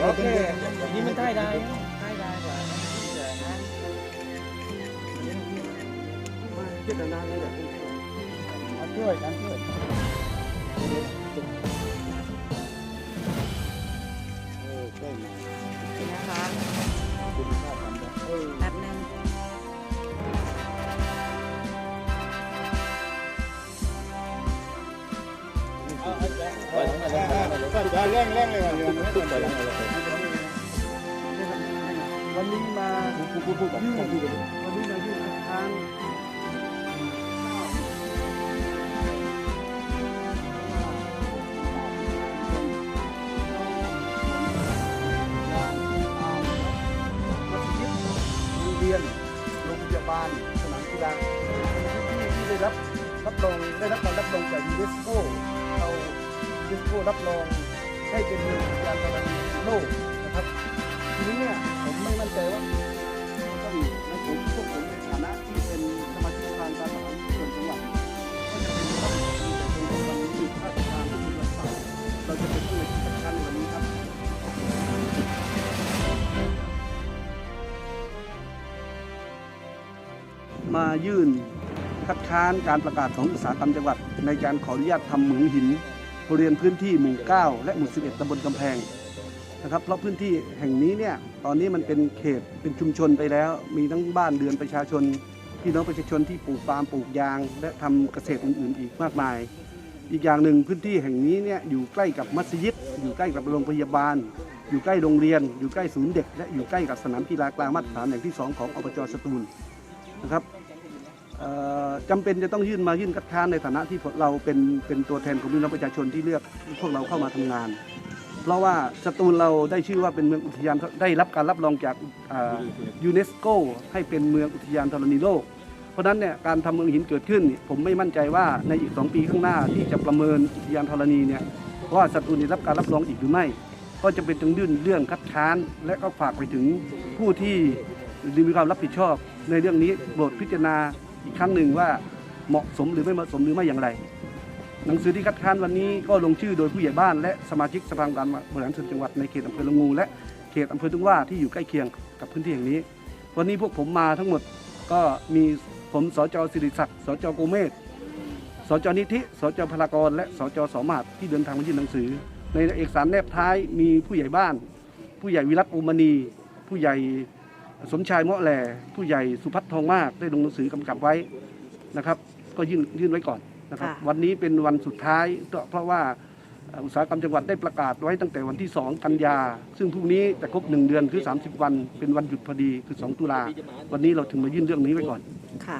Okay. Nhưng mà tay đai, tay đai và Hãy subscribe cho kênh Ghiền Mì Gõ Để không bỏ lỡ những video hấp dẫn แรงแรงเลยวันนี้มาพูดพูดพูดพูดพูดวันนี้มายื่นค้านเรียนโรงพยาบาลสนามกีฬาที่ได้รับรับรองได้รับการรับรองจากยูเนสโกเร ยูเนสโกรับรองให้เป็นเมืองอุทยานธรณีโลกนะครับทีนี้เนี่ยผมไม่มั่นใจว่าต้องในผมพวกผมในฐานะที่เป็นสมาชิกทางการทหารส่วนจังหวัดก็จะเป็นต้องเป็นคนวันนี้ข้าราชการที่เป็นวันเสาร์เราจะเป็นต้องในที่สำคัญวันนี้ครับมายื่นคัดค้านการประกาศของอุตสาหกรรมจังหวัด ในการขออนุญาตทำเหมืองหิน บริเวณพื้นที่หมู่ 9 และหมู่ 11ตำบลกำแพงนะครับเพราะพื้นที่แห่งนี้เนี่ยตอนนี้มันเป็นเขตเป็นชุมชนไปแล้ว มีทั้งบ้านเรือนประชาชนพี่น้องประชาชนที่ปลูกปาล์มปลูกยาง และทำเกษตรอื่นๆ อีกมากมาย อีกอย่างหนึ่งพื้นที่แห่งนี้เนี่ยอยู่ใกล้กับมัสยิด อยู่ใกล้กับโรงพยาบาล อยู่ใกล้โรงเรียน อยู่ใกล้ศูนย์เด็ก และอยู่ใกล้กับสนามกีฬากลางมาตรฐานแห่งที่สองของอบจสตูลนะครับ จำเป็นจะต้องยื่นมายื่นคัดค้านในฐานะที่เราเป็นเป็นตัวแทนของพี่น้องประชาชนที่เลือกพวกเราเข้ามาทำงาน เพราะว่าสตูลเราได้ชื่อว่าเป็นเมืองอุทยานได้รับการรับรองจากยูเนสโกให้เป็นเมืองอุทยานธรณีโลก เพราะฉะนั้นเนี่ยการทำเมืองหินเกิดขึ้น ผมไม่มั่นใจว่าในอีก 2 ปีข้างหน้าที่จะประเมินอุทยานธรณีเนี่ยว่าสตูลได้รับการรับรองอีกหรือไม่ ก็จะเป็นต้องยื่นเรื่องคัดค้าน และก็ฝากไปถึงผู้ที่มีความรับผิดชอบ ในเรื่องนี้โปรดพิจารณา อีกครั้งหนึ่งว่าเหมาะสมหรือไม่เหมาะสมหรือไม่อย่างไร หนังสือที่คัดค้านวันนี้ก็ลงชื่อโดยผู้ใหญ่บ้าน และสมาชิกสภาองค์การบริหารส่วนจังหวัดในเขตอำเภอละงู และเขตอำเภอทุ่งว่าที่อยู่ใกล้เคียงกับพื้นที่แห่งนี้ วันนี้พวกผมมาทั้งหมดก็มีผมสจสิริศักดิ์สจโกเมศสจนิธิสจพลากร และสจสมมาตรที่เดินทางมายื่นหนังสือ ในเอกสารแนบท้ายมีผู้ใหญ่บ้าน ผู้ใหญ่วิรัตอุมณี ผู้ใหญ่ สมชายเมาะแหล่ผู้ใหญ่สุพัฒน์ทองมากได้ลงหนังสือกำกับไว้นะครับ ก็ยื่นยื่นไว้ก่อนนะครับ ค่ะวันนี้เป็นวันสุดท้ายเพราะว่าเอ่ออุตสาหกรรมจังหวัดได้ประกาศไว้ตั้งแต่วันที่ 2 กันยา ซึ่งพรุ่งนี้จะครบ 1 เดือนคือ 30 วัน เป็นวันหยุดพอดีคือ 2 ตุลาวันนี้เราถึงมายื่นเรื่องนี้ไว้ก่อน ค่ะ